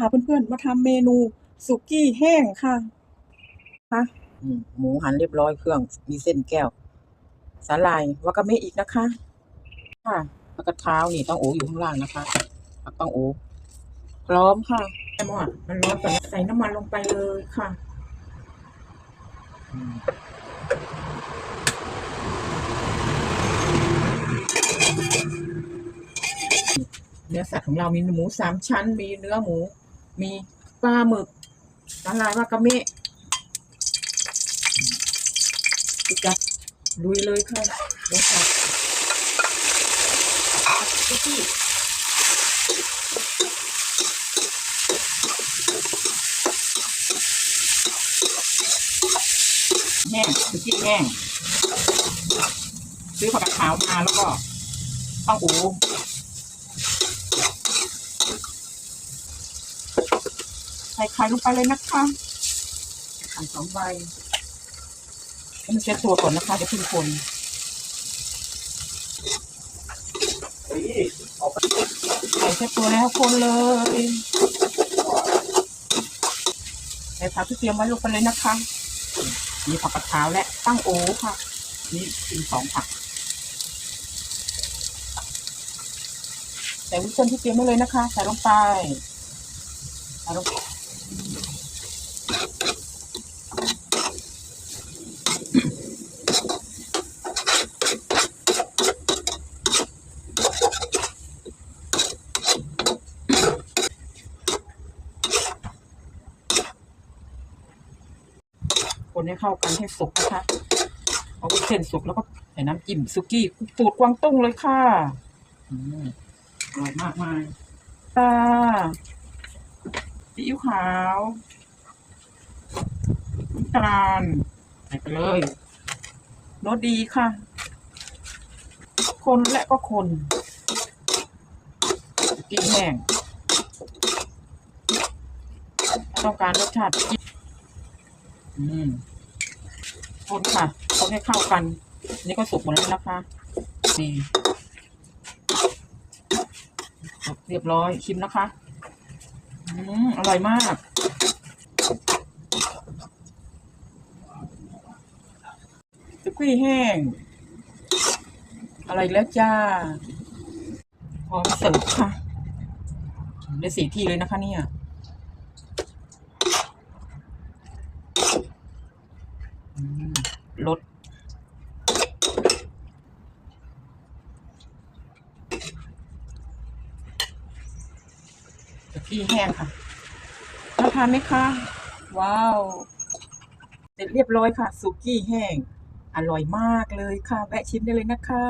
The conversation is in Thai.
พาเพื่อนๆ มาทำเมนูสุกี้แห้งค่ะค่ะอืมหมูหั่นเรียบร้อยเครื่องมีเส้นแก้ว สาลายวากาเมะอีกนะคะ ค่ะแล้วก็เท้านี่ต้องโออยู่ข้างล่างนะคะผักต้องโอพร้อมค่ะแม่หมอมันร้อนก่อนนะใส่น้ำมันลงไปเลยค่ะอืมเนื้อสัตว์ของเรามีหมูสามชั้น มีเนื้อหมู มีปลาหมึกสาลายวากาเมะจับลุยเลยค่ะลงค่ะสุกี้แห้งสุกี้แห้งซื้อผักกาดขาวมาแล้วก็ข้าวอู ส่ไข่ลงไปเลยนะคะไข่สองใบมันเช็ดตัวก่อนนะคะเดี๋ยวพึ่งคนใส่เช็ดตัวแล้วคนเลยใส่ผักที่เตรียมไว้ลงไปเลยนะคะมีผักกระเท้าวและตั้งโอค่ะ นี่กินสองผักใส่วุ้นเส้นที่เตรียมไว้เลยนะคะ ใส่ลงไปใส่ลงไป คนให้เข้ากันให้สุกนะคะเอาวุ้นเส้นสุกแล้วก็ใส่น้ำจิ้มซุกี้สูตรกวางตุ้งเลยค่ะอืมอร่อยมากมายตาซีอิ๊วขาวน้ำตาลใส่ไปเลยรสดีค่ะ คนและก็คนซุกี้แห้งต้องการรสชาติ อืมคนค่ะคนให้เข้ากัน นี่ก็สุกหมดแล้วนะคะ นี่เรียบร้อยชิมนะคะ อืมอร่อยมากสกี้แห้ง อะไรแล้วจ้า พร้อมเสิร์ฟค่ะ ได้สี่ที่เลยนะคะเนี่ย อืม รสสุกี้แห้งค่ะน่าทานไหมคะ ว้าว เสร็จเรียบร้อยค่ะ สุกี้แห้ง อร่อยมากเลยค่ะ แวะชิมได้เลยนะคะ